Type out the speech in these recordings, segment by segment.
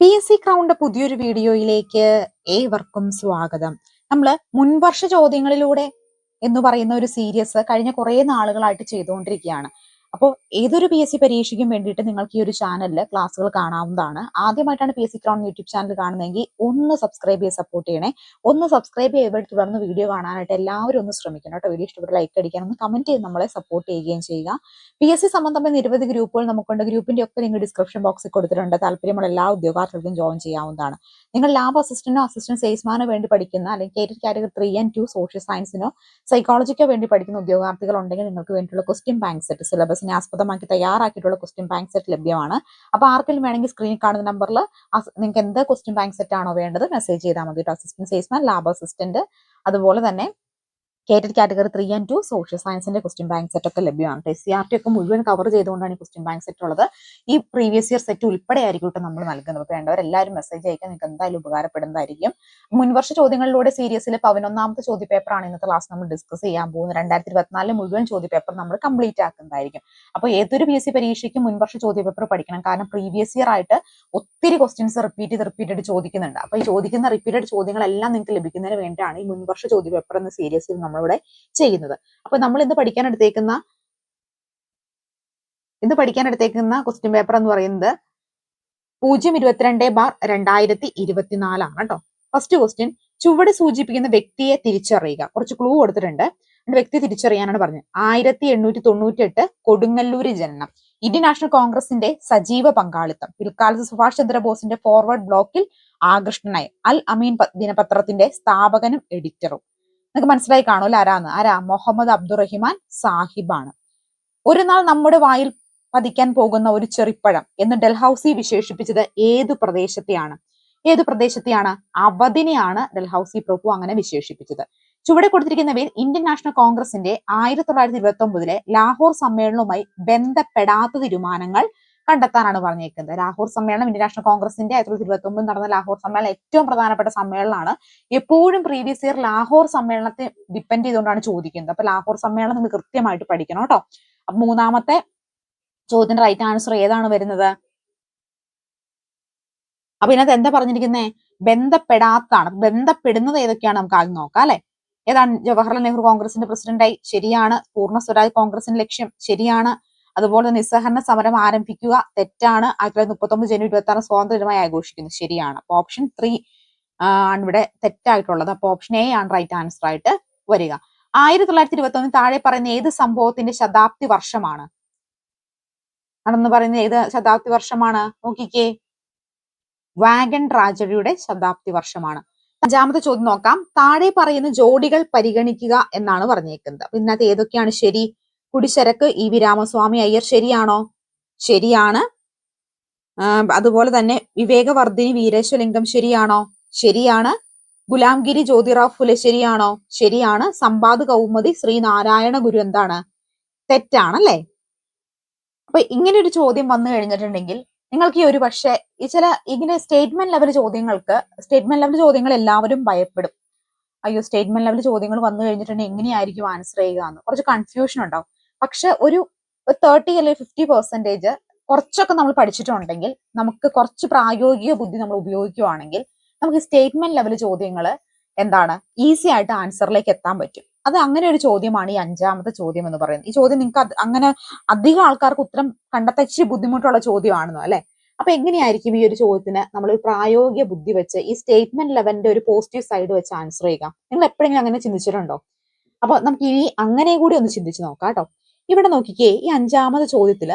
P S C crowned പുതിയൊരു വീഡിയോയിലേക്ക് ഏവർക്കും സ്വാഗതം. നമ്മൾ മുൻവർഷ ചോദ്യങ്ങളിലൂടെ എന്ന് പറയുന്ന ഒരു സീരീസ് കഴിഞ്ഞ കുറേ നാളുകളായിട്ട് ചെയ്തുകൊണ്ടിരിക്കുകയാണ്. അപ്പോൾ ഏതൊരു പി എസ് സി പരീക്ഷയ്ക്കും വേണ്ടിയിട്ട് നിങ്ങൾക്ക് ഈ ഒരു ചാനലിൽ ക്ലാസ്സുകൾ കാണാവുന്നതാണ്. ആദ്യമായിട്ടാണ് P S C crown YouTube channel കാണുന്നതെങ്കിൽ ഒന്ന് സബ്സ്ക്രൈബ് ചെയ്ത് സപ്പോർട്ട് ചെയ്യണേ. ഒന്ന് സബ്സ്ക്രൈബ് ചെയ്ത് തുടർന്ന് വീഡിയോ കാണാനായിട്ട് എല്ലാവരും ഒന്ന് ശ്രമിക്കണം കേട്ടോ. വീഡിയോ ഇഷ്ടപ്പെട്ട ലൈക്ക് അടിക്കാൻ ഒന്ന് കമന്റ് ചെയ്ത് നമ്മളെ സപ്പോർട്ട് ചെയ്യുകയും ചെയ്യുക. പി എസ് സി സംബന്ധമായ നിരവധി ഗ്രൂപ്പുകൾ നമുക്കുണ്ട്. ഗ്രൂപ്പിന്റെ ഒക്കെ നിങ്ങൾ ഡിസ്ക്രിപ്ഷൻ ബോക്സിൽ കൊടുത്തിട്ടുണ്ട്. താല്പര്യമുള്ള എല്ലാ ഉദ്യോഗാർത്ഥികൾക്കും ജോയിൻ ചെയ്യാവുന്നതാണ്. നിങ്ങൾ ലാബ് അസിസ്റ്റന്റോ അസിസ്റ്റന്റ് സെയിൽസ്മാനോ വേണ്ടി പഠിക്കുന്ന അല്ലെങ്കിൽ KTET category three and two social സയൻസിനോ സൈക്കോളജിക്കോ വേണ്ടി പഠിക്കുന്ന ഉദ്യോഗാർത്ഥികൾ ഉണ്ടെങ്കിൽ നിങ്ങൾക്ക് വേണ്ടിയിട്ടുള്ള ക്വസ്റ്റ്യൻ ബാങ്ക് സെറ്റ് സിലബസിനെ ആസ്പദമാക്കി തയ്യാറാക്കിയിട്ടുള്ള ക്വസ്റ്റ്യൻ ബാങ്ക് സെറ്റ് ലഭ്യമാണ്. അപ്പോൾ ആർക്കെങ്കിലും വേണമെങ്കിൽ സ്ക്രീനിൽ കാണുന്ന നമ്പറിൽ നിങ്ങൾക്ക് എന്ത് ക്വസ്റ്റ്യൻ ബാങ്ക് സെറ്റ് ആണോ വേണ്ടത് മെസ്സേജ് ചെയ്താൽ മതി കേട്ടോ അസിസ്റ്റന്റ് സെയിൽസ്മാൻ ലാബ് അസിസ്റ്റന്റ് അതുപോലെ തന്നെ KTET category three and two social സയൻസിന്റെ ക്വസ്റ്റ്യൻ ബാങ്ക് സെറ്റ് ഒക്കെ ലഭ്യമാണ്. എസ് സി ആർ ടി ഒക്കെ മുഴുവൻ കവർ ചെയ്തുകൊണ്ടാണ് ഈ ക്വസ്റ്റ്യൻ ബാങ്ക് സെറ്റ് ഉള്ളത്. ഈ പ്രീവിയസ് ഇയർ സെറ്റ് ഉൾപ്പെടെ ആയിരിക്കും നമ്മൾ നൽകുന്നത് അപ്പോൾ വേണ്ടവരെല്ലാവരും മെസ്സേജ് അയക്കാൻ നിങ്ങൾക്ക് എന്തായാലും ഉപകാരപ്പെടുന്നതായിരിക്കും. മുൻവർഷ ചോദ്യങ്ങളിലൂടെ സീരീസിലെ പതിനൊന്നാമത്തെ ചോദ്യ പേപ്പറാണ് ഇന്നത്തെ ക്ലാസ് നമ്മൾ ഡിസ്കസ് ചെയ്യാൻ പോകുന്നത്. രണ്ടായിരത്തി ഇരുപത്തിനാലിലെ മുഴുവൻ ചോദ്യ പേപ്പർ നമ്മൾ കംപ്ലീറ്റ് ആക്കുന്നതായിരിക്കും. അപ്പോൾ ഏതൊരു പി എസ് സി പരീക്ഷയ്ക്കും മുൻവർഷ ചോദ്യ പേപ്പർ പഠിക്കണം. കാരണം പ്രീവിയസ് ഇയർ ആയിട്ട് ഒത്തിരി ക്വസ്റ്റ്യൻസ് റിപ്പീറ്റ് ചെയ്ത് റിപ്പീറ്റ് ചോദിക്കുന്നുണ്ട്. അപ്പോൾ ഈ ചോദിക്കുന്ന റിപ്പീറ്റഡ് ചോദ്യങ്ങളെല്ലാം നിങ്ങൾക്ക് ലഭിക്കുന്നതിന് വേണ്ടിയാണ് ഈ മുൻവർഷ ചോദ്യ പേപ്പർ എന്ന സീരീസിൽ നമ്മളിവിടെ ചെയ്യുന്നത്. അപ്പൊ നമ്മൾ ഇന്ന് പഠിക്കാൻ എടുത്തേക്കുന്ന ഇന്ന് പഠിക്കാൻ എടുത്തേക്കുന്ന ക്വസ്റ്റ്യൻ പേപ്പർ എന്ന് പറയുന്നത് പൂജ്യം ഇരുപത്തിരണ്ട് ബാർ രണ്ടായിരത്തി ഇരുപത്തിനാലാണ് കേട്ടോ. ഫസ്റ്റ് ക്വസ്റ്റ്യൻ ചുവട് സൂചിപ്പിക്കുന്ന വ്യക്തിയെ തിരിച്ചറിയുക. കുറച്ച് ക്ലൂ കൊടുത്തിട്ടുണ്ട്. വ്യക്തി തിരിച്ചറിയാനാണ് പറഞ്ഞത്. ആയിരത്തി എണ്ണൂറ്റി തൊണ്ണൂറ്റി എട്ട് കൊടുങ്ങല്ലൂര് ജനനം. ഇന്ത്യൻ നാഷണൽ കോൺഗ്രസിന്റെ സജീവ പങ്കാളിത്തം. പിൽക്കാലത്ത് സുഭാഷ് ചന്ദ്രബോസിന്റെ ഫോർവേഡ് ബ്ലോക്കിൽ ആകൃഷ്ടനായി. അൽ അമീൻ ദിനപത്രത്തിന്റെ സ്ഥാപകനും എഡിറ്ററും നിങ്ങൾക്ക് മനസ്സിലായി കാണുമല്ലോ ആരാന്ന്? ആരാ? മുഹമ്മദ് അബ്ദുറഹിമാൻ സാഹിബാണ്. ഒരു നാൾ നമ്മുടെ വായിൽ പതിക്കാൻ പോകുന്ന ഒരു ചെറിപ്പഴം എന്ന് ഡൽഹൌസി വിശേഷിപ്പിച്ചത് ഏതു പ്രദേശത്തെയാണ്? ഏത് പ്രദേശത്തെയാണ്? അവധിനെയാണ് ഡൽഹൌസി പ്രഭു അങ്ങനെ വിശേഷിപ്പിച്ചത്. ചുവടെ കൊടുത്തിരിക്കുന്നവയിൽ ഇന്ത്യൻ നാഷണൽ കോൺഗ്രസിന്റെ ആയിരത്തി തൊള്ളായിരത്തി ഇരുപത്തി ഒമ്പതിലെ ലാഹോർ സമ്മേളനവുമായി ബന്ധപ്പെടാത്ത തീരുമാനങ്ങൾ കണ്ടെത്താനാണ് പറഞ്ഞേക്കുന്നത്. ലാഹോർ സമ്മേളനം ഇന്ത്യൻ നാഷണൽ കോൺഗ്രസിന്റെ ആയിരത്തി തൊള്ളായിരത്തി ഇരുപത്തി ഒമ്പത് നടന്ന ലാഹോർ സമ്മേളനം ഏറ്റവും പ്രധാനപ്പെട്ട സമ്മേളനമാണ്. എപ്പോഴും പ്രീവിയസ് ഇയർ ലാഹോർ സമ്മേളനത്തെ ഡിപ്പെൻഡ് ചെയ്തുകൊണ്ടാണ് ചോദിക്കുന്നത്. അപ്പൊ ലാഹോർ സമ്മേളനം നിങ്ങൾ കൃത്യമായിട്ട് പഠിക്കണം കേട്ടോ. അപ്പൊ മൂന്നാമത്തെ ചോദ്യത്തിന്റെ റൈറ്റ് ആൻസർ ഏതാണ് വരുന്നത്? അപ്പൊ ഇതിനകത്ത് എന്താ പറഞ്ഞിരിക്കുന്നത് ബന്ധപ്പെടാത്താണ് ബന്ധപ്പെടുന്നത് ഏതൊക്കെയാണ് നമുക്ക് ആദ്യം നോക്കാം അല്ലെ? ഏതാണ്? ജവഹർലാൽ നെഹ്റു കോൺഗ്രസിന്റെ പ്രസിഡന്റായി ശരിയാണ്. പൂർണ സ്വരാജ് കോൺഗ്രസിന്റെ ലക്ഷ്യം ശരിയാണ്. അതുപോലെ തന്നെ നിസ്സഹരണ സമരം ആരംഭിക്കുക. തെറ്റാണ്. ആയിരത്തി തൊള്ളായിരത്തി മുപ്പത്തി ഒമ്പത് ജനുവരി ഇരുപത്തി ആറ് സ്വാതന്ത്ര്യ ദിനമായി ആഘോഷിക്കുന്നു ശരിയാണ്. അപ്പൊ ഓപ്ഷൻ ത്രീ ആണ് ഇവിടെ തെറ്റായിട്ടുള്ളത്. അപ്പൊ ഓപ്ഷൻ എ ആണ് റൈറ്റ് ആൻസർ ആയിട്ട് വരിക. ആയിരത്തി തൊള്ളായിരത്തി ഇരുപത്തി ഒന്നിൽ താഴെ പറയുന്ന ഏത് സംഭവത്തിന്റെ ശതാബ്ദി വർഷമാണ്? ആണെന്ന് പറയുന്ന ഏത് ശതാബ്ദി വർഷമാണ്? നോക്കിക്കേ. വാഗൺ ട്രാജഡിയുടെ ശതാബ്ദി വർഷമാണ്. അഞ്ചാമത്തെ ചോദ്യം നോക്കാം. താഴെ പറയുന്ന ജോഡികൾ പരിഗണിക്കുക എന്നാണ് പറഞ്ഞേക്കുന്നത്. ഇതിനകത്ത് ഏതൊക്കെയാണ് ശരി കുടിശരക്ക് ഇ വി രാമസ്വാമി അയ്യർ ശരിയാണോ? ശരിയാണ്. അതുപോലെ തന്നെ വിവേകവർദ്ധിനി വീരേശ്വലിംഗം ശരിയാണോ? ശരിയാണ്. ഗുലാംഗിരി ജ്യോതിറാവ് ഫുലെ ശരിയാണോ? ശരിയാണ്. സമ്പാദ് കൗമുദി ശ്രീനാരായണ ഗുരു എന്താണ്? തെറ്റാണല്ലേ? അപ്പൊ ഇങ്ങനെ ഒരു ചോദ്യം വന്നു കഴിഞ്ഞിട്ടുണ്ടെങ്കിൽ നിങ്ങൾക്ക് ഈ ഒരു പക്ഷേ ഈ ചില ഇങ്ങനെ സ്റ്റേറ്റ്മെന്റ് ലെവൽ ചോദ്യങ്ങൾക്ക് സ്റ്റേറ്റ്മെന്റ് ലെവൽ ചോദ്യങ്ങൾ എല്ലാവരും ഭയപ്പെടും. അയ്യോ സ്റ്റേറ്റ്മെന്റ് ലെവൽ ചോദ്യങ്ങൾ വന്നു കഴിഞ്ഞിട്ടുണ്ടെങ്കിൽ എങ്ങനെയായിരിക്കും ആൻസർ ചെയ്യുക എന്ന്. കുറച്ച് കൺഫ്യൂഷൻ ഉണ്ടാവും. പക്ഷെ ഒരു തേർട്ടി അല്ലെങ്കിൽ ഫിഫ്റ്റി പെർസെന്റേജ് കുറച്ചൊക്കെ നമ്മൾ പഠിച്ചിട്ടുണ്ടെങ്കിൽ നമുക്ക് കുറച്ച് പ്രായോഗിക ബുദ്ധി നമ്മൾ ഉപയോഗിക്കുവാണെങ്കിൽ നമുക്ക് സ്റ്റേറ്റ്മെന്റ് ലെവൽ ചോദ്യങ്ങൾ എന്താണ്? ഈസി ആയിട്ട് ആൻസറിലേക്ക് എത്താൻ പറ്റും. അത് അങ്ങനെ ഒരു ചോദ്യമാണ് ഈ അഞ്ചാമത്തെ ചോദ്യം എന്ന് പറയുന്നത്. ഈ ചോദ്യം നിങ്ങൾക്ക് അങ്ങനെ അധികം ആൾക്കാർക്ക് ഉത്തരം കണ്ടെത്താൻ ബുദ്ധിമുട്ടുള്ള ചോദ്യമാണെന്നോ അല്ലെ? അപ്പൊ എങ്ങനെയായിരിക്കും ഈ ഒരു ചോദ്യത്തിന് നമ്മൾ പ്രായോഗിക ബുദ്ധി വെച്ച് ഈ സ്റ്റേറ്റ്മെന്റ് ലെവലിന്റെ ഒരു പോസിറ്റീവ് സൈഡ് വെച്ച് ആൻസർ ചെയ്യുക? നിങ്ങൾ എപ്പോഴെങ്കിലും അങ്ങനെ ചിന്തിച്ചിട്ടുണ്ടോ? അപ്പൊ നമുക്ക് ഇനി അങ്ങനെ കൂടി ഒന്ന് ചിന്തിച്ചു നോക്കാം കേട്ടോ. ഇവിടെ നോക്കിക്കേ ഈ അഞ്ചാമത് ചോദ്യത്തിൽ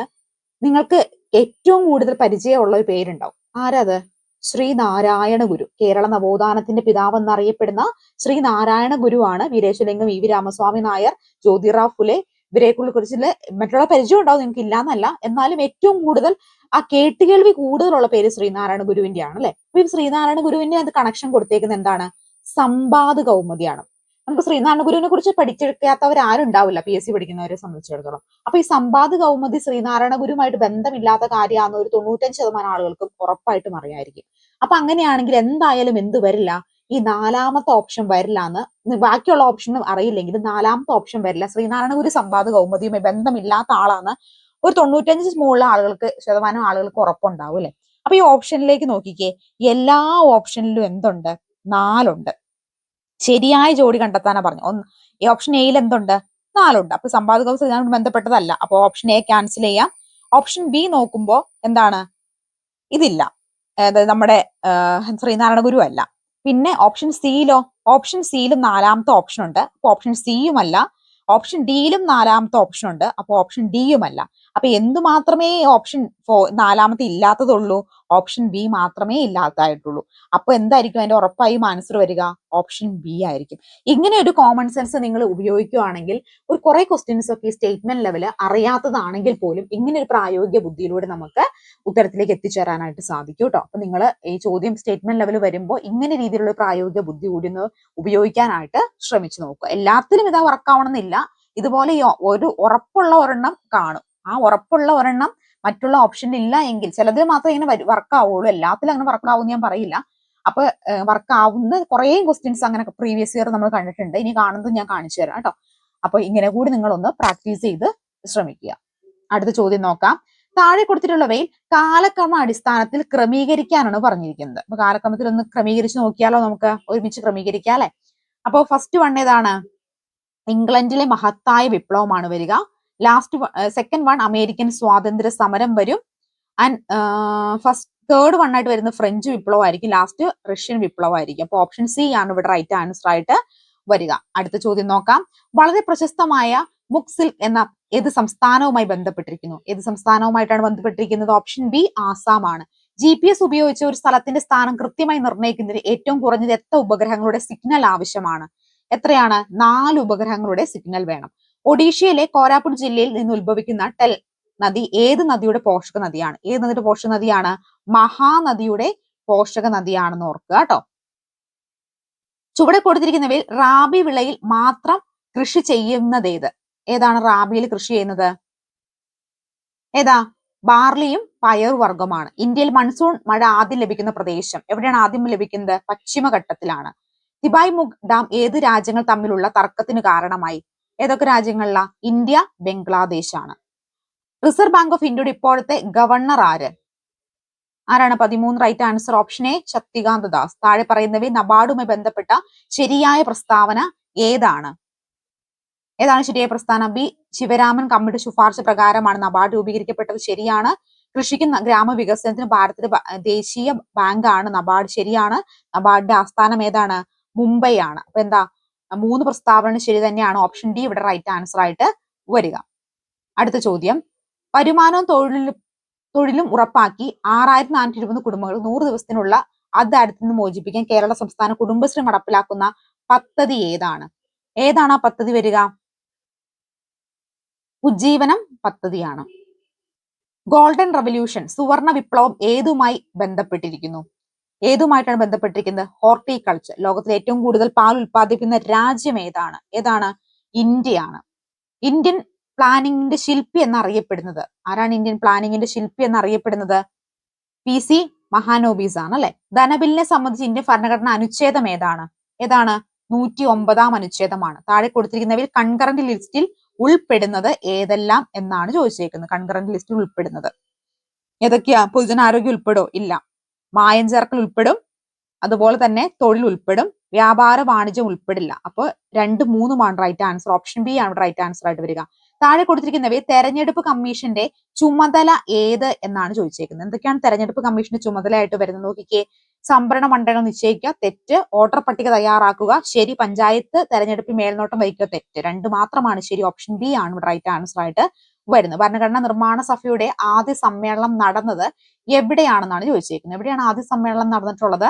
നിങ്ങൾക്ക് ഏറ്റവും കൂടുതൽ പരിചയമുള്ള ഒരു പേരുണ്ടാവും. ആരത്? ശ്രീനാരായണ ഗുരു. കേരള നവോത്ഥാനത്തിന്റെ പിതാവ് എന്നറിയപ്പെടുന്ന ശ്രീനാരായണ ഗുരുവാണ് വീരേശലിംഗം ഇ വി രാമസ്വാമി നായർ ജ്യോതിറാവ് ഫുലെ. ഇവരെക്കുള്ള കുറിച്ചുള്ള മറ്റുള്ള പരിചയം ഉണ്ടാവും നിങ്ങൾക്ക് ഇല്ലാന്നല്ല. എന്നാലും ഏറ്റവും കൂടുതൽ ആ കേട്ടുകേൾവി കൂടുതലുള്ള പേര് ശ്രീനാരായണ ഗുരുവിന്റെ ആണ് അല്ലെ? അപ്പൊ ഈ ശ്രീനാരായണ ഗുരുവിന്റെ അത് കണക്ഷൻ കൊടുത്തേക്കുന്നത് എന്താണ്? സമ്പാദ കൗമുദിയാണ്. നമുക്ക് ശ്രീനാരായണ ഗുരുവിനെ കുറിച്ച് ഉണ്ടാവില്ല പി എസ് സി പഠിക്കുന്നവരെ സംബന്ധിച്ചിടത്തോളം. അപ്പൊ ഈ സമ്പാദ കൗമുദി ശ്രീനാരായണ ഗുരുമായിട്ട് ബന്ധമില്ലാത്ത കാര്യമാണെന്ന് ഒരു തൊണ്ണൂറ്റഞ്ച് ശതമാനം ആളുകൾക്കും ഉറപ്പായിട്ടും അറിയായിരിക്കും. അപ്പൊ അങ്ങനെയാണെങ്കിൽ എന്തായാലും എന്ത് വരില്ല? ഈ നാലാമത്തെ ഓപ്ഷൻ വരില്ല എന്ന് ബാക്കിയുള്ള ഓപ്ഷനും അറിയില്ലെങ്കിൽ നാലാമത്തെ ഓപ്ഷൻ വരില്ല. ശ്രീനാരായണ ഗുരു സമ്പാദ കൗമുദിയുമായി ബന്ധമില്ലാത്ത ആളാണ് ഒരു തൊണ്ണൂറ്റഞ്ച് മുകളിലെ ആളുകൾക്ക് ശതമാനം ആളുകൾക്ക് ഉറപ്പുണ്ടാവും അല്ലെ? അപ്പൊ ഈ ഓപ്ഷനിലേക്ക് നോക്കിക്കേ. എല്ലാ ഓപ്ഷനിലും എന്തുണ്ട്? നാലുണ്ട്. ശരിയായ ജോഡി കണ്ടെത്താനാ പറഞ്ഞു. ഒന്ന് ഈ ഓപ്ഷൻ എയിൽ എന്തുണ്ട്? നാലുണ്ട്. അപ്പൊ സമ്പാദക ഇതിനോട് ബന്ധപ്പെട്ടതല്ല. അപ്പൊ ഓപ്ഷൻ എ ക്യാൻസൽ ചെയ്യാം. ഓപ്ഷൻ ബി നോക്കുമ്പോ എന്താണ്? ഇതില്ല. നമ്മുടെ ശ്രീനാരായണ ഗുരു അല്ല. പിന്നെ ഓപ്ഷൻ സിയിലോ ഓപ്ഷൻ സിയിലും നാലാമത്തെ ഓപ്ഷൻ ഉണ്ട്. അപ്പൊ ഓപ്ഷൻ സിയും അല്ല ഓപ്ഷൻ ഡിയിലും നാലാമത്തെ ഓപ്ഷൻ ഉണ്ട്. അപ്പൊ ഓപ്ഷൻ ഡിയും അല്ല അപ്പൊ എന്തു മാത്രമേ ഓപ്ഷൻ ഫോ നാലാമത്തെ ഇല്ലാത്തതുള്ളൂ ഓപ്ഷൻ ബി മാത്രമേ ഇല്ലാത്തതായിട്ടുള്ളൂ. അപ്പൊ എന്തായിരിക്കും അതിന്റെ ഉറപ്പായും ആൻസർ വരിക? ഓപ്ഷൻ ബി ആയിരിക്കും. ഇങ്ങനെ ഒരു കോമൺ സെൻസ് നിങ്ങൾ ഉപയോഗിക്കുകയാണെങ്കിൽ ഒരു കുറെ ക്വസ്റ്റ്യൻസ് ഒക്കെ ഈ സ്റ്റേറ്റ്മെന്റ് ലെവൽ അറിയാത്തതാണെങ്കിൽ പോലും ഇങ്ങനെ ഒരു പ്രായോഗിക ബുദ്ധിയിലൂടെ നമുക്ക് ഉത്തരത്തിലേക്ക് എത്തിച്ചേരാനായിട്ട് സാധിക്കും കേട്ടോ അപ്പൊ നിങ്ങൾ ഈ ചോദ്യം സ്റ്റേറ്റ്മെന്റ് ലെവൽ വരുമ്പോൾ ഇങ്ങനെ രീതിയിലുള്ള പ്രായോഗിക ബുദ്ധി കൂടി ഒന്ന് ഉപയോഗിക്കാനായിട്ട് ശ്രമിച്ചു നോക്കുക. എല്ലാത്തിനും ഇതാ വർക്കാവണമെന്നില്ല ഇതുപോലെ ഒരു ഉറപ്പുള്ള ഒരെണ്ണം കാണും. ആ ഉറപ്പുള്ള ഒരെണ്ണം മറ്റുള്ള ഓപ്ഷൻ ഇല്ല എങ്കിൽ ചിലതിൽ മാത്രമേ ഇങ്ങനെ വർക്ക് ആവുള്ളൂ. എല്ലാത്തിലും അങ്ങനെ വർക്ക് ആവും ഞാൻ പറയില്ല. അപ്പൊ വർക്ക് ആവുന്ന കുറേ ക്വസ്റ്റ്യൻസ് അങ്ങനെ പ്രീവിയസ് ഇയർ നമ്മൾ കണ്ടിട്ടുണ്ട്. ഇനി കാണുന്നത് ഞാൻ കാണിച്ചു തരാം കേട്ടോ. അപ്പൊ ഇങ്ങനെ കൂടി നിങ്ങളൊന്ന് പ്രാക്ടീസ് ചെയ്ത് ശ്രമിക്കുക. അടുത്ത ചോദ്യം നോക്കാം. താഴെ കൊടുത്തിട്ടുള്ളവയിൽ കാലക്രമ അടിസ്ഥാനത്തിൽ ക്രമീകരിക്കാനാണ് പറഞ്ഞിരിക്കുന്നത്. അപ്പൊ കാലക്രമത്തിൽ ഒന്ന് ക്രമീകരിച്ച് നോക്കിയാലോ നമുക്ക്? ഒരുമിച്ച് ക്രമീകരിക്കാം അല്ലെ? അപ്പൊ ഫസ്റ്റ് വൺ ഏതാണ്? ഇംഗ്ലണ്ടിലെ മഹത്തായ വിപ്ലവമാണ് വരിക. ലാസ്റ്റ് സെക്കൻഡ് വൺ അമേരിക്കൻ സ്വാതന്ത്ര്യ സമരം വരും ആൻഡ് ഫസ്റ്റ് തേർഡ് വൺ ആയിട്ട് വരുന്ന ഫ്രഞ്ച് വിപ്ലവമായിരിക്കും ലാസ്റ്റ് റഷ്യൻ വിപ്ലവമായിരിക്കും അപ്പൊ ഓപ്ഷൻ സി ആണ് ഇവിടെ റൈറ്റ് ആൻസർ ആയിട്ട് വരിക. അടുത്ത ചോദ്യം നോക്കാം. വളരെ പ്രശസ്തമായ മുക്സിൽ എന്ന ഏത് സംസ്ഥാനവുമായി ബന്ധപ്പെട്ടിരിക്കുന്നു? ഏത് സംസ്ഥാനവുമായിട്ടാണ് ബന്ധപ്പെട്ടിരിക്കുന്നത്? ഓപ്ഷൻ ബി ആസാം ആണ്. ജി പി എസ് ഉപയോഗിച്ച് ഒരു സ്ഥലത്തിന്റെ സ്ഥാനം കൃത്യമായി നിർണയിക്കുന്നതിന് ഏറ്റവും കുറഞ്ഞത് എത്ര ഉപഗ്രഹങ്ങളുടെ സിഗ്നൽ ആവശ്യമാണ്? എത്രയാണ്? നാല് ഉപഗ്രഹങ്ങളുടെ സിഗ്നൽ വേണം. ഒഡീഷയിലെ കോരാപുട്ട് ജില്ലയിൽ നിന്ന് ഉത്ഭവിക്കുന്ന ടെൽ നദി ഏത് നദിയുടെ പോഷക നദിയാണ്? ഏത് നദിയുടെ പോഷക നദിയാണ്? മഹാനദിയുടെ പോഷക നദിയാണെന്ന് ഓർക്കുക കേട്ടോ. ചുവടെ കൊടുത്തിരിക്കുന്നവയിൽ റാബി വിളയിൽ മാത്രം കൃഷി ചെയ്യുന്നത് ഏത്? ഏതാണ് റാബിയിൽ കൃഷി ചെയ്യുന്നത്? ഏതാ? ബാർലിയും പയർ വർഗമാണ് ഇന്ത്യയിൽ മൺസൂൺ മഴ ആദ്യം ലഭിക്കുന്ന പ്രദേശം എവിടെയാണ് ആദ്യം ലഭിക്കുന്നത്? പശ്ചിമഘട്ടത്തിലാണ്. തിബായ് മുഗ് ഡാം ഏത് രാജ്യങ്ങൾ തമ്മിലുള്ള തർക്കത്തിന് കാരണമായി? ഏതൊക്കെ രാജ്യങ്ങളിലാ? ഇന്ത്യ ബംഗ്ലാദേശ് ആണ് റിസർവ് ബാങ്ക് ഓഫ് ഇന്ത്യയുടെ ഇപ്പോഴത്തെ ഗവർണർ ആര്? ആരാണ് പതിമൂന്ന് right answer option A? Shaktikanta Das. താഴെ പറയുന്നവയിൽ നബാർഡുമായി ബന്ധപ്പെട്ട ശരിയായ പ്രസ്താവന ഏതാണ്? ഏതാണ് ശരിയായ പ്രസ്ഥാനം ബി ശിവരാമൻ കമ്മിറ്റി ശുപാർശ പ്രകാരമാണ് നബാർഡ് രൂപീകരിക്കപ്പെട്ടത് ശരിയാണ്. കൃഷിക്കും ഗ്രാമവികസനത്തിനും ഭാരതത്തിലെ ദേശീയ ബാങ്കാണ് നബാർഡ്. ശരിയാണ്. നബാർഡിന്റെ ആസ്ഥാനം ഏതാണ്? മുംബൈ ആണ്. അപ്പൊ എന്താ? മൂന്ന് പ്രസ്താവന ശരി തന്നെയാണ്. ഓപ്ഷൻ ഡി ഇവിടെ റൈറ്റ് ആൻസർ ആയിട്ട് വരിക. അടുത്ത ചോദ്യം. വരുമാനവും തൊഴിലും തൊഴിലും ഉറപ്പാക്കി ആറായിരത്തി നാനൂറ്റി ഇരുപത് കുടുംബങ്ങൾ നൂറ് ദിവസത്തിനുള്ള അദാരിദ്ര്യത്തിൽ നിന്ന് മോചിപ്പിക്കാൻ കേരള സംസ്ഥാന കുടുംബശ്രീ നടപ്പിലാക്കുന്ന പദ്ധതി ഏതാണ്? ഏതാണ് ആ പദ്ധതി വരിക? ഉജ്ജീവനം പദ്ധതിയാണ്. ഗോൾഡൻ റവല്യൂഷൻ സുവർണ വിപ്ലവം ഏതുമായി ബന്ധപ്പെട്ടിരിക്കുന്നു? ഏതുമായിട്ടാണ് ബന്ധപ്പെട്ടിരിക്കുന്നത്? ഹോർട്ടിക്കൾച്ചർ ലോകത്തിൽ ഏറ്റവും കൂടുതൽ പാൽ ഉൽപ്പാദിപ്പിക്കുന്ന രാജ്യം ഏതാണ്? ഏതാണ്? ഇന്ത്യയാണ്. ഇന്ത്യൻ പ്ലാനിങ്ങിന്റെ ശില്പി എന്നറിയപ്പെടുന്നത്. ആരാണ് ഇന്ത്യൻ പ്ലാനിങ്ങിന്റെ ശില്പി എന്നറിയപ്പെടുന്നത്? പി സി മഹാനോബീസ് ആണ് അല്ലെ? ധനബില്ലിനെ സംബന്ധിച്ച് ഇന്ത്യൻ ഭരണഘടന അനുച്ഛേദം ഏതാണ്? ഏതാണ്? നൂറ്റി ഒമ്പതാം അനുച്ഛേദമാണ്. താഴെ കൊടുത്തിരിക്കുന്നവയിൽ കൺകറന്റ് ലിസ്റ്റിൽ ഉൾപ്പെടുന്നത് ഏതെല്ലാം എന്നാണ് ചോദിച്ചേക്കുന്നത്. കൺകറന്റ് ലിസ്റ്റിൽ ഉൾപ്പെടുന്നത്. ഏതൊക്കെയാ? പൊതുജനാരോഗ്യം ഉൾപ്പെടോ? ഇല്ല. മായം ചേർക്കൽ ഉൾപ്പെടും. അതുപോലെ തന്നെ തൊഴിൽ ഉൾപ്പെടും. വ്യാപാര വാണിജ്യം ഉൾപ്പെടില്ല. അപ്പൊ രണ്ട് മൂന്നുമാണ് റൈറ്റ് ആൻസർ ഓപ്ഷൻ ബി ആണ് റൈറ്റ് ആൻസർ ആയിട്ട് വരിക. താഴെ കൊടുത്തിരിക്കുന്നവയെ തെരഞ്ഞെടുപ്പ് കമ്മീഷന്റെ ചുമതല ഏത് എന്നാണ് ചോദിച്ചേക്കുന്നത്. എന്തൊക്കെയാണ് തെരഞ്ഞെടുപ്പ് കമ്മീഷന്റെ ചുമതലയായിട്ട് വരുന്നത് നോക്കിക്കേ. സംഭരണ മണ്ഡലം നിശ്ചയിക്കുക തെറ്റ്. വോട്ടർ പട്ടിക തയ്യാറാക്കുക ശരി. പഞ്ചായത്ത് തെരഞ്ഞെടുപ്പിൽ മേൽനോട്ടം വഹിക്കുക തെറ്റ്. രണ്ട് മാത്രമാണ് ശരി. ഓപ്ഷൻ ബി ആണ് റൈറ്റ് ആൻസർ ആയിട്ട് വരുന്നത്. ഭരണഘടനാ നിർമ്മാണ സഭയുടെ ആദ്യ സമ്മേളനം നടന്നത് എവിടെയാണെന്നാണ് ചോദിച്ചേക്കുന്നത്. എവിടെയാണ് ആദ്യ സമ്മേളനം നടന്നിട്ടുള്ളത്?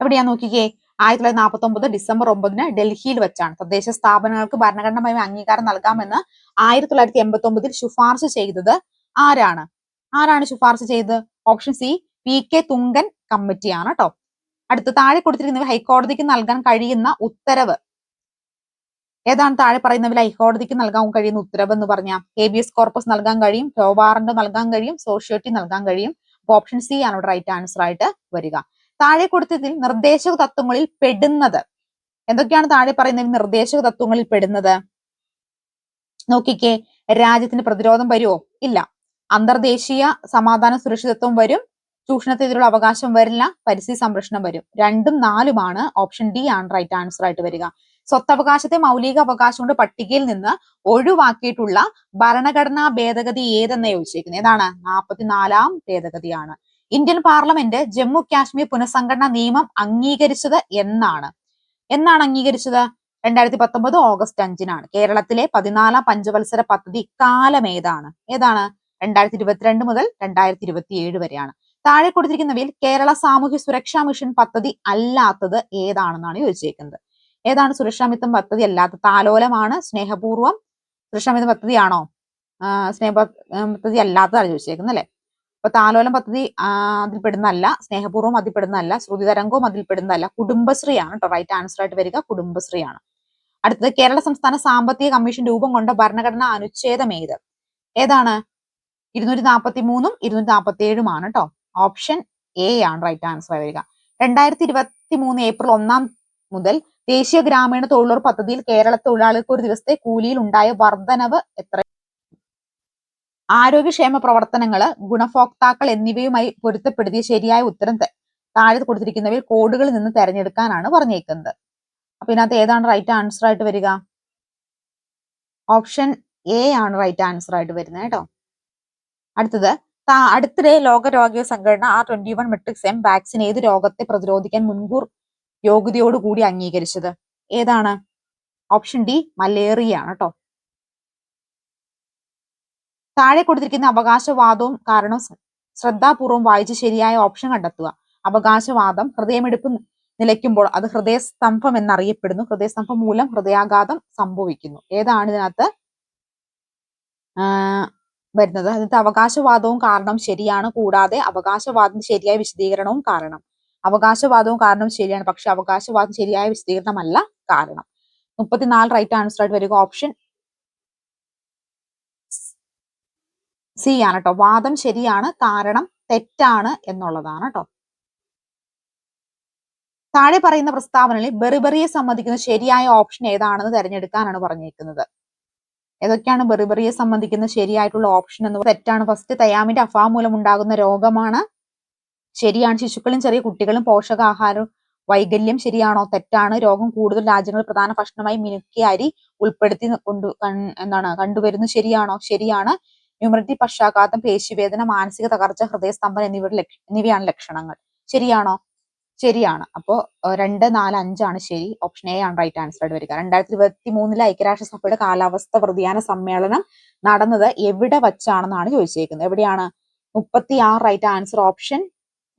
എവിടെയാ നോക്കിക്കേ? ആയിരത്തി തൊള്ളായിരത്തി നാൽപ്പത്തി ഒമ്പത് ഡിസംബർ ഒമ്പതിന് ഡൽഹിയിൽ വെച്ചാണ്. തദ്ദേശ സ്ഥാപനങ്ങൾക്ക് ഭരണഘടനാപരമായ അംഗീകാരം നൽകാമെന്ന് ആയിരത്തി തൊള്ളായിരത്തി എൺപത്തി ഒമ്പതിൽ ശുപാർശ ചെയ്തത് ആരാണ്? ആരാണ് ശുപാർശ ചെയ്തത്? Option C P K Thungon കമ്മിറ്റിയാണ് കേട്ടോ അടുത്ത താഴെ കൊടുത്തിരിക്കുന്നവർ ഹൈക്കോടതിക്ക് നൽകാൻ കഴിയുന്ന ഉത്തരവ്. ഏതാണ് താഴെ പറയുന്നവയിൽ ഹൈക്കോടതിക്ക് നൽകാൻ കഴിയുന്ന ഉത്തരവ് എന്ന് പറഞ്ഞാൽ എ ബി എസ് കോർപ്പസ് നൽകാൻ കഴിയും വാറന്റ് നൽകാൻ കഴിയും സോഷ്യോറ്റി നൽകാൻ കഴിയും. ഓപ്ഷൻ സി ആണ് ഇവിടെ റൈറ്റ് ആൻസർ ആയിട്ട് വരിക. താഴെ കൊടുത്തതിൽ നിർദ്ദേശക തത്വങ്ങളിൽ പെടുന്നത്. എന്തൊക്കെയാണ് താഴെ പറയുന്നതിൽ നിർദ്ദേശക തത്വങ്ങളിൽ പെടുന്നത്? നോക്കിക്കേ രാജ്യത്തിന് പ്രതിരോധം വരുമോ ഇല്ല. അന്തർദേശീയ സമാധാന സുരക്ഷിതത്വം വരും. ചൂഷണത്തിനെതിരുള്ള അവകാശം വരില്ല. പരിസ്ഥിതി സംരക്ഷണം വരും. രണ്ടും നാലുമാണ് ഓപ്ഷൻ ഡി ആണ് റൈറ്റ് ആൻസർ ആയിട്ട് വരിക. സ്വത്തവകാശത്തെ മൗലിക അവകാശം കൊണ്ട് പട്ടികയിൽ നിന്ന് ഒഴിവാക്കിയിട്ടുള്ള ഭരണഘടനാ ഭേദഗതി ഏതെന്ന് ചോദിച്ചിരിക്കുന്നത് ഏതാണ്? നാൽപ്പത്തിനാലാം ഭേദഗതിയാണ്. ഇന്ത്യൻ പാർലമെന്റ് ജമ്മു കാശ്മീർ പുനഃസംഘടനാ നിയമം അംഗീകരിച്ചത് എന്നാണ്. എന്നാണ് അംഗീകരിച്ചത്? രണ്ടായിരത്തി പത്തൊമ്പത് ഓഗസ്റ്റ് അഞ്ചിനാണ്. കേരളത്തിലെ പതിനാലാം പഞ്ചവത്സര പദ്ധതി കാലം ഏതാണ്? ഏതാണ്? രണ്ടായിരത്തി ഇരുപത്തിരണ്ട് മുതൽ രണ്ടായിരത്തി ഇരുപത്തിയേഴ് വരെയാണ്. താഴെ കൊടുത്തിരിക്കുന്നവയിൽ കേരള സാമൂഹ്യ സുരക്ഷാ മിഷൻ പദ്ധതി അല്ലാത്തത് ഏതാണെന്നാണ് ചോദിച്ചേക്കുന്നത്. ഏതാണ് സുരക്ഷാമിത്വം പദ്ധതി? അല്ലാത്ത താലോലമാണ് സ്നേഹപൂർവം സുരക്ഷാമിത്വം പദ്ധതിയാണോ? സ്നേഹ പദ്ധതി അല്ലാത്തതാണ് ചോദിച്ചേക്കുന്നത് അല്ലെ? അപ്പൊ താലോലം പദ്ധതി അതിൽ പെടുന്നല്ല സ്നേഹപൂർവം അതിൽ പെടുന്നല്ല ശ്രുതി തരംഗവും അതിൽ പെടുന്നല്ല കുടുംബശ്രീയാണ് കേട്ടോ റൈറ്റ് ആൻസർ ആയിട്ട് വരിക കുടുംബശ്രീയാണ്. അടുത്തത് കേരള സംസ്ഥാന സാമ്പത്തിക കമ്മീഷൻ രൂപം കൊണ്ട ഭരണഘടനാ അനുച്ഛേദം ഏത്? ഏതാണ്? ഇരുന്നൂറ്റി നാൽപ്പത്തി മൂന്നും ഇരുന്നൂറ്റി നാൽപ്പത്തി ഏഴുമാണ് കേട്ടോ. ഓപ്ഷൻ എ ആണ് റൈറ്റ് ആൻസർ ആയി വരിക. രണ്ടായിരത്തി ഇരുപത്തി മൂന്ന് ഏപ്രിൽ ഒന്നാം മുതൽ ദേശീയ ഗ്രാമീണ തൊഴിലുറപ്പ് പദ്ധതിയിൽ കേരള തൊഴിലാളികൾക്ക് ഒരു ദിവസത്തെ കൂലിയിൽ ഉണ്ടായ വർധനവ് എത്ര? ആരോഗ്യക്ഷേമ പ്രവർത്തനങ്ങൾ ഗുണഭോക്താക്കൾ എന്നിവയുമായി പൊരുത്തപ്പെടുത്തിയ ശരിയായ ഉത്തരം താഴെ കൊടുത്തിരിക്കുന്നവയിൽ കോഡുകളിൽ നിന്ന് തെരഞ്ഞെടുക്കാനാണ് പറഞ്ഞേക്കുന്നത്. അപ്പൊ ഇതിനകത്ത് ഏതാണ് റൈറ്റ് ആൻസർ ആയിട്ട് വരിക? ഓപ്ഷൻ എ ആണ് റൈറ്റ് ആൻസർ ആയിട്ട് വരുന്നത് കേട്ടോ. അടുത്തത് അടുത്തിടെ ലോക രോഗ സംഘടന ആ twenty one matrix M vaccine ഏത് രോഗത്തെ പ്രതിരോധിക്കാൻ മുൻകൂർ യോഗ്യതയോടുകൂടി അംഗീകരിച്ചത്. ഏതാണ്? ഓപ്ഷൻ ഡി മലേറിയ ആണ് കേട്ടോ താഴെ കൊടുത്തിരിക്കുന്ന അവകാശവാദവും കാരണം ശ്രദ്ധാപൂർവം വായിച്ച് ശരിയായ ഓപ്ഷൻ കണ്ടെത്തുക. അവകാശവാദം ഹൃദയമെടുപ്പ് നിലയ്ക്കുമ്പോൾ അത് ഹൃദയസ്തംഭം എന്നറിയപ്പെടുന്നു. ഹൃദയസ്തംഭം മൂലം ഹൃദയാഘാതം സംഭവിക്കുന്നു. ഏതാണ് ഇതിനകത്ത്? വരുന്നത്. അതിനകത്ത് അവകാശവാദവും കാരണം ശരിയാണ്. കൂടാതെ അവകാശവാദം ശരിയായ വിശദീകരണവും കാരണം. അവകാശവാദവും കാരണം ശരിയാണ്. പക്ഷെ അവകാശവാദം ശരിയായ വിശദീകരണമല്ല കാരണം. മുപ്പത്തിനാല് റൈറ്റ് ആൻസർ ആയിട്ട് വരിക. ഓപ്ഷൻ സി ആണ് കേട്ടോ വാദം ശരിയാണ് കാരണം തെറ്റാണ് എന്നുള്ളതാണ് കേട്ടോ താഴെ പറയുന്ന പ്രസ്താവനകളിൽ ബെറിബറിയെ സംബന്ധിക്കുന്ന ശരിയായ ഓപ്ഷൻ ഏതാണെന്ന് തിരഞ്ഞെടുക്കാനാണ് പറഞ്ഞിരിക്കുന്നത് ഏതൊക്കെയാണ് ബെറിബറിയെ സംബന്ധിക്കുന്ന ശരിയായിട്ടുള്ള ഓപ്ഷൻ എന്ന് തെറ്റാണ്? ഫസ്റ്റ് തയാമിന്റെ അഫാ മൂലം ഉണ്ടാകുന്ന രോഗമാണ് ശരിയാണ്. ശിശുക്കളും ചെറിയ കുട്ടികളും പോഷകാഹാരം വൈകല്യം ശരിയാണോ? തെറ്റാണ്. രോഗം കൂടുതൽ രാജ്യങ്ങളിൽ പ്രധാന ഭക്ഷണമായി മിനുക്കിയ അരി ഉൾപ്പെടുത്തി കൊണ്ടു എന്താണ് കണ്ടുവരുന്നു ശരിയാണോ? ശരിയാണ്. ന്യൂമറിറ്റി പക്ഷാഘാതം പേശിവേദന മാനസിക തകർച്ച ഹൃദയസ്തംഭനം എന്നിവയുടെ എന്നിവയാണ് ലക്ഷണങ്ങൾ. ശരിയാണോ? ശരിയാണ്. അപ്പോ രണ്ട് നാല് അഞ്ചാണ് ശരി. ഓപ്ഷൻ എ ആണ് റൈറ്റ് ആൻസർ ആയിട്ട് വരിക. രണ്ടായിരത്തി ഇരുപത്തി മൂന്നിലെ ഐക്യരാഷ്ട്രസഭയുടെ കാലാവസ്ഥ പ്രതിയാന സമ്മേളനം നടന്നത് എവിടെ വച്ചാണെന്നാണ് ചോദിച്ചേക്കുന്നത്. എവിടെയാണ്? മുപ്പത്തി ആറ് റൈറ്റ് ആൻസർ ഓപ്ഷൻ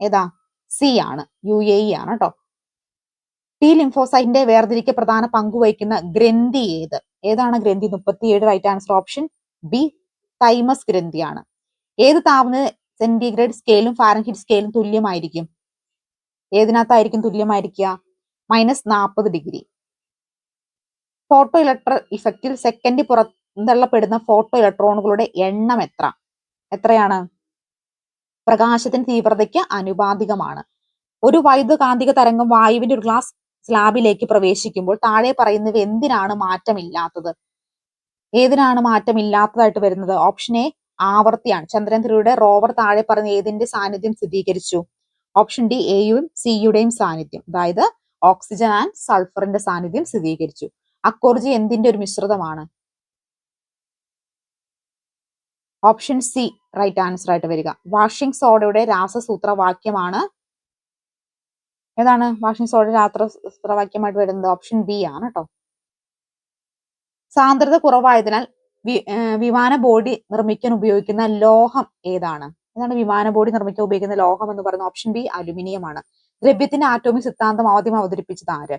ഏതാ? സി ആണ്. യു എ ഇ ആണ് കേട്ടോ ടി ലിംഫോസൈറ്റിന്റെ വേർതിരിക്ക പ്രധാന പങ്ക് വഹിക്കുന്ന ഗ്രന്ഥി ഏത്? ഏതാണ് ഗ്രന്ഥി? മുപ്പത്തിയേഴ് right answer option B thymus ഗ്രന്ഥിയാണ് ഏത് താപന സെന്റിഗ്രേഡ് സ്കെയിലും ഫാരൻഹീറ്റ് സ്കെയിലും തുല്യമായിരിക്കും? ഏതിനകത്തായിരിക്കും തുല്യമായിരിക്കുക? മൈനസ് നാൽപ്പത് ഡിഗ്രി ഫോട്ടോ ഇലക്ട്രോ ഇഫക്റ്റിൽ സെക്കൻഡ് പുറന്തള്ളപ്പെടുന്ന ഫോട്ടോ ഇലക്ട്രോണുകളുടെ എണ്ണം എത്ര? എത്രയാണ്? പ്രകാശത്തിന്റെ തീവ്രതയ്ക്ക് അനുപാതികമാണ് ഒരു വൈദ്യുതകാന്തിക തരംഗം വായുവിന്റെ ഒരു ഗ്ലാസ് സ്ലാബിലേക്ക് പ്രവേശിക്കുമ്പോൾ താഴെ പറയുന്നവ എന്തിനാണ് മാറ്റമില്ലാത്തത്? ഏതിനാണ് മാറ്റമില്ലാത്തതായിട്ട് വരുന്നത്? ഓപ്ഷൻ എ ആവർത്തിയാണ്. ചന്ദ്രൻ ത്രിയുടെ റോവർ താഴെ പറഞ്ഞ ഏതിന്റെ സാന്നിധ്യം സ്ഥിരീകരിച്ചു? ഓപ്ഷൻ ഡി എയും സിയുടെയും സാന്നിധ്യം. അതായത് ഓക്സിജൻ ആൻഡ് സൾഫറിന്റെ സാന്നിധ്യം സ്ഥിരീകരിച്ചു. അക്കോർജി എന്തിന്റെ ഒരു മിശ്രിതമാണ്? ഓപ്ഷൻ സി റൈറ്റ് ആൻസർ ആയിട്ട് വരിക. വാഷിംഗ് സോഡയുടെ രാസസൂത്രവാക്യമാണ്. ഏതാണ്? വാഷിംഗ് സോഡയുടെ രാസസൂത്രവാക്യമായിട്ട് വരുന്നത് ഓപ്ഷൻ ബി ആണ് കേട്ടോ സാന്ദ്രത കുറവായതിനാൽ വിമാന ബോഡി നിർമ്മിക്കാൻ ഉപയോഗിക്കുന്ന ലോഹം ഏതാണ്? ഏതാണ് വിമാന ബോഡി നിർമ്മിക്കാൻ ഉപയോഗിക്കുന്ന ലോഹം എന്ന് പറയുന്ന ഓപ്ഷൻ ബി അലുമിനിയം ആണ് ദ്രവ്യത്തിന്റെ ആറ്റോമിക് സിദ്ധാന്തം ആദ്യം അവതരിപ്പിച്ചത് ആര്?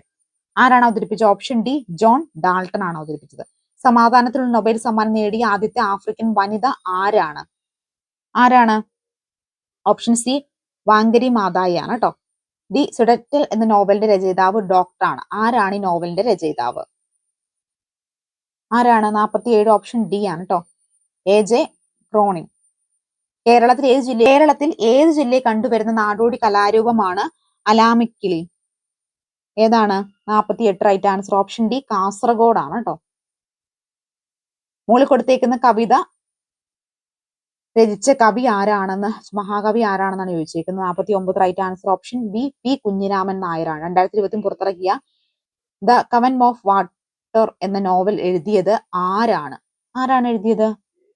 ആരാണ് അവതരിപ്പിച്ചത്? ഓപ്ഷൻ ഡി ജോൺ ഡാൾട്ടൺ ആണ് അവതരിപ്പിച്ചത്. സമാധാനത്തിനുള്ള നൊബേൽ സമ്മാനം നേടിയ ആദ്യത്തെ ആഫ്രിക്കൻ വനിത ആരാണ്? ആരാണ്? ഓപ്ഷൻ സി വാങ്കരി മാതായി ആണ് കേട്ടോ ദി സുഡറ്റൽ എന്ന നോവലിന്റെ രചയിതാവ് ഡോക്ടറാണ്. ആരാണ് ഈ നോവലിന്റെ രചയിതാവ്? ആരാണ്? നാൽപ്പത്തി ഏഴ് ഓപ്ഷൻ ഡി ആണ് കേട്ടോ എ ജെ ക്രോണിൻ. കേരളത്തിൽ ഏത് ജില്ല കേരളത്തിൽ ഏത് ജില്ലയിൽ കണ്ടുവരുന്ന നാടോടി കലാരൂപമാണ് അലാമിക്കിളി? ഏതാണ്? നാൽപ്പത്തി എട്ട് right answer option D Kasaragod ആണ് കേട്ടോ മുകളിൽ കൊടുത്തേക്കുന്ന കവിത രചിച്ച കവി ആരാണെന്ന് മഹാകവി ആരാണെന്നാണ് ചോദിച്ചേക്കുന്നത്. നാൽപ്പത്തി ഒമ്പത് right answer option B P Kunhiraman നായരാണ്. രണ്ടായിരത്തി ഇരുപത്തി പുറത്തിറക്കിയ ദ കവൻ ഓഫ് വാട്ടർ എന്ന നോവൽ എഴുതിയത് ആരാണ്? ആരാണ് എഴുതിയത്?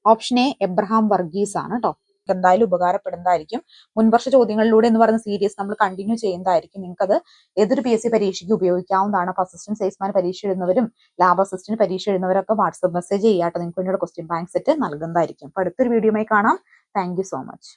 ഓപ്ഷൻ എ എബ്രഹാം വർഗീസ് ആണ് കേട്ടോ എന്തായാലും ഉപകാരപ്പെടുന്നതായിരിക്കും. മുൻവർഷ ചോദ്യങ്ങളിലൂടെ എന്ന് പറയുന്ന സീരീസ് നമ്മൾ കണ്ടിന്യൂ ചെയ്യുന്നതായിരിക്കും. നിങ്ങൾക്ക് അത് ഏതൊരു പി എസ് സി പരീക്ഷയ്ക്ക് ഉപയോഗിക്കാവുന്നതാണ്. അപ്പൊ അസിസ്റ്റന്റ് സെയിൽസ്മാൻ പരീക്ഷ എഴുതുന്നവരും ലാബ് അസിസ്റ്റന്റ് പരീക്ഷ എഴുതുന്നവരൊക്കെ വാട്സ്ആപ്പ് മെസ്സേജ് ചെയ്യാട്ടോ. നിങ്ങൾക്ക് വേണ്ടിയുള്ള ക്വസ്റ്റ്യൻ ബാങ്ക് സെറ്റ് നൽകുന്നതായിരിക്കും. അപ്പൊ അടുത്തൊരു വീഡിയോയുമായി കാണാം. Thank so much